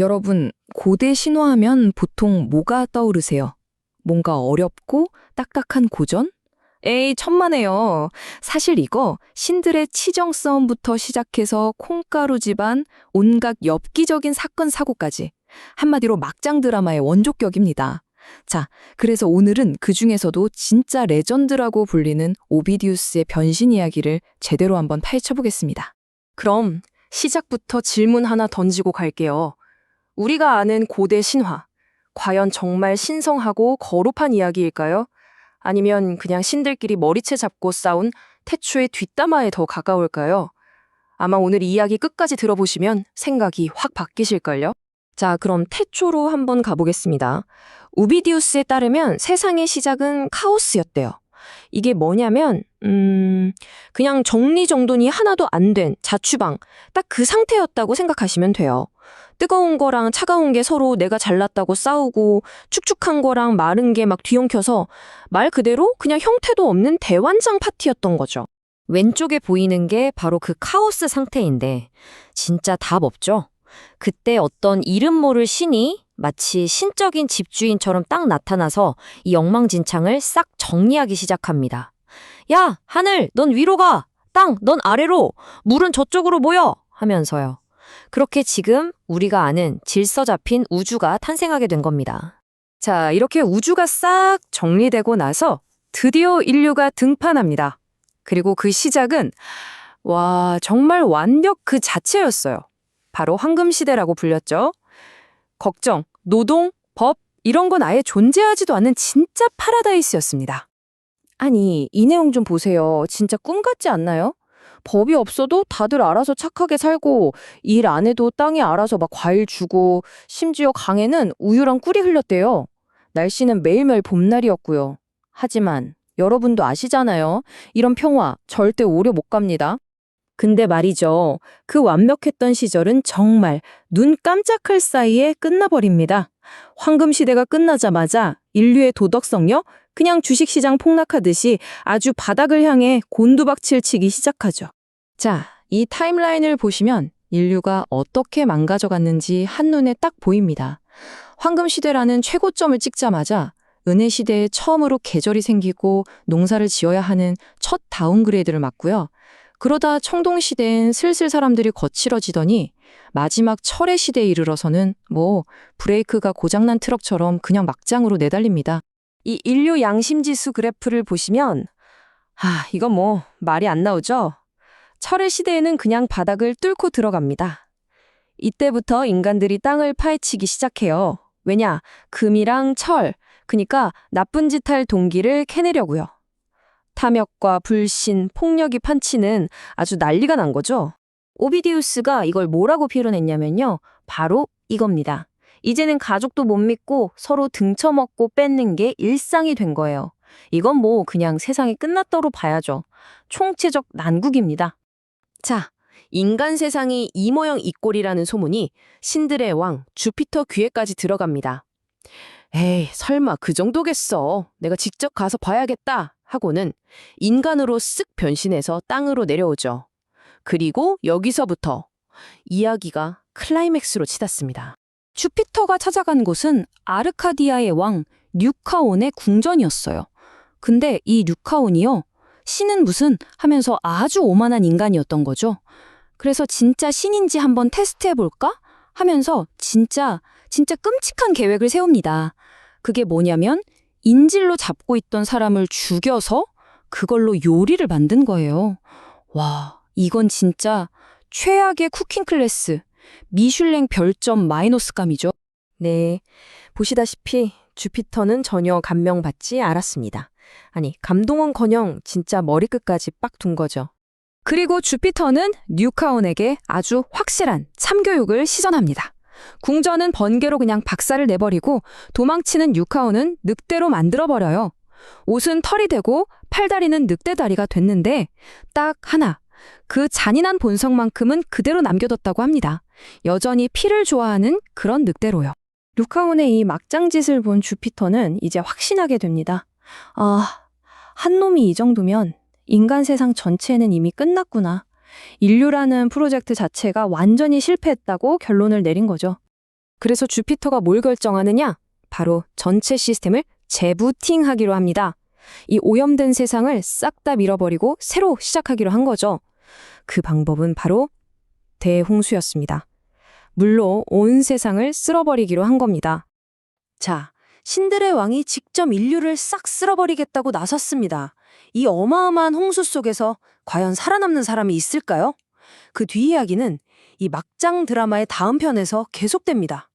여러분, 고대 신화하면 보통 뭐가 떠오르세요? 뭔가 어렵고 딱딱한 고전? 에이, 천만에요. 사실 이거 신들의 치정 싸움부터 시작해서 콩가루 집안, 온갖 엽기적인 사건 사고까지 한마디로 막장 드라마의 원조격입니다. 자, 그래서 오늘은 그 중에서도 진짜 레전드라고 불리는 오비디우스의 변신 이야기를 제대로 한번 파헤쳐 보겠습니다. 그럼 시작부터 질문 하나 던지고 갈게요. 우리가 아는 고대 신화, 과연 정말 신성하고 거룩한 이야기일까요? 아니면 그냥 신들끼리 머리채 잡고 싸운 태초의 뒷담화에 더 가까울까요? 아마 오늘 이 이야기 끝까지 들어보시면 생각이 확 바뀌실걸요? 자, 그럼 태초로 한번 가보겠습니다. 우비디우스에 따르면 세상의 시작은 카오스였대요. 이게 뭐냐면, 음, 그냥 정리정돈이 하나도 안 된 자취방, 딱 그 상태였다고 생각하시면 돼요. 뜨거운 거랑 차가운 게 서로 내가 잘났다고 싸우고 축축한 거랑 마른 게 막 뒤엉켜서 말 그대로 그냥 형태도 없는 대환장 파티였던 거죠. 왼쪽에 보이는 게 바로 그 카오스 상태인데 진짜 답 없죠? 그때 어떤 이름 모를 신이 마치 신적인 집주인처럼 딱 나타나서 이 엉망진창을 싹 정리하기 시작합니다. 야, 하늘, 넌 위로 가! 땅, 넌 아래로! 물은 저쪽으로 모여! 하면서요. 그렇게 지금 우리가 아는 질서 잡힌 우주가 탄생하게 된 겁니다. 자, 이렇게 우주가 싹 정리되고 나서 드디어 인류가 등판합니다. 그리고 그 시작은 와, 정말 완벽 그 자체였어요. 바로 황금시대라고 불렸죠. 걱정, 노동, 법, 이런 건 아예 존재하지도 않는 진짜 파라다이스였습니다. 아니, 이 내용 좀 보세요. 진짜 꿈 같지 않나요? 법이 없어도 다들 알아서 착하게 살고 일 안 해도 땅이 알아서 막 과일 주고 심지어 강에는 우유랑 꿀이 흘렀대요. 날씨는 매일매일 봄날이었고요. 하지만 여러분도 아시잖아요. 이런 평화 절대 오래 못 갑니다. 근데 말이죠. 그 완벽했던 시절은 정말 눈 깜짝할 사이에 끝나버립니다. 황금 시대가 끝나자마자 인류의 도덕성요? 그냥 주식시장 폭락하듯이 아주 바닥을 향해 곤두박질 치기 시작하죠. 자, 이 타임라인을 보시면 인류가 어떻게 망가져 갔는지 한눈에 딱 보입니다. 황금시대라는 최고점을 찍자마자 은혜시대에 처음으로 계절이 생기고 농사를 지어야 하는 첫 다운그레이드를 맞고요. 그러다 청동시대엔 슬슬 사람들이 거칠어지더니 마지막 철의 시대에 이르러서는 뭐 브레이크가 고장난 트럭처럼 그냥 막장으로 내달립니다. 이 인류 양심지수 그래프를 보시면 아, 이건 뭐 말이 안 나오죠? 철의 시대에는 그냥 바닥을 뚫고 들어갑니다. 이때부터 인간들이 땅을 파헤치기 시작해요. 왜냐? 금이랑 철, 그니까 나쁜 짓 할 동기를 캐내려고요. 탐욕과 불신, 폭력이 판치는 아주 난리가 난 거죠. 오비디우스가 이걸 뭐라고 표현했냐면요. 바로 이겁니다. 이제는 가족도 못 믿고 서로 등쳐먹고 뺏는 게 일상이 된 거예요. 이건 뭐 그냥 세상이 끝났다로 봐야죠. 총체적 난국입니다. 자, 인간 세상이 이 모양 이 꼴이라는 소문이 신들의 왕 주피터 귀에까지 들어갑니다. 에이, 설마 그 정도겠어. 내가 직접 가서 봐야겠다. 하고는 인간으로 쓱 변신해서 땅으로 내려오죠. 그리고 여기서부터 이야기가 클라이맥스로 치닫습니다. 주피터가 찾아간 곳은 아르카디아의 왕 뉴카온의 궁전이었어요. 근데 이 뉴카온이요. 신은 무슨 하면서 아주 오만한 인간이었던 거죠. 그래서 진짜 신인지 한번 테스트해볼까? 하면서 진짜, 진짜 끔찍한 계획을 세웁니다. 그게 뭐냐면 인질로 잡고 있던 사람을 죽여서 그걸로 요리를 만든 거예요. 와, 이건 진짜 최악의 쿠킹 클래스. 미슐랭 별점 마이너스감이죠. 네. 보시다시피 주피터는 전혀 감명받지 않았습니다. 아니, 감동은커녕 진짜 머리끝까지 빡 둔 거죠. 그리고 주피터는 뉴카온에게 아주 확실한 참교육을 시전합니다. 궁전은 번개로 그냥 박살을 내버리고 도망치는 뉴카온은 늑대로 만들어버려요. 옷은 털이 되고 팔다리는 늑대다리가 됐는데 딱 하나, 그 잔인한 본성만큼은 그대로 남겨뒀다고 합니다. 여전히 피를 좋아하는 그런 늑대로요. 루카온의 이 막장짓을 본 주피터는 이제 확신하게 됩니다. 아, 한 놈이 이 정도면 인간 세상 전체는 이미 끝났구나. 인류라는 프로젝트 자체가 완전히 실패했다고 결론을 내린 거죠. 그래서 주피터가 뭘 결정하느냐? 바로 전체 시스템을 재부팅하기로 합니다. 이 오염된 세상을 싹 다 밀어버리고 새로 시작하기로 한 거죠. 그 방법은 바로 대홍수였습니다. 물로 온 세상을 쓸어버리기로 한 겁니다. 자, 신들의 왕이 직접 인류를 싹 쓸어버리겠다고 나섰습니다. 이 어마어마한 홍수 속에서 과연 살아남는 사람이 있을까요? 그뒤 이야기는 이 막장 드라마의 다음 편에서 계속됩니다.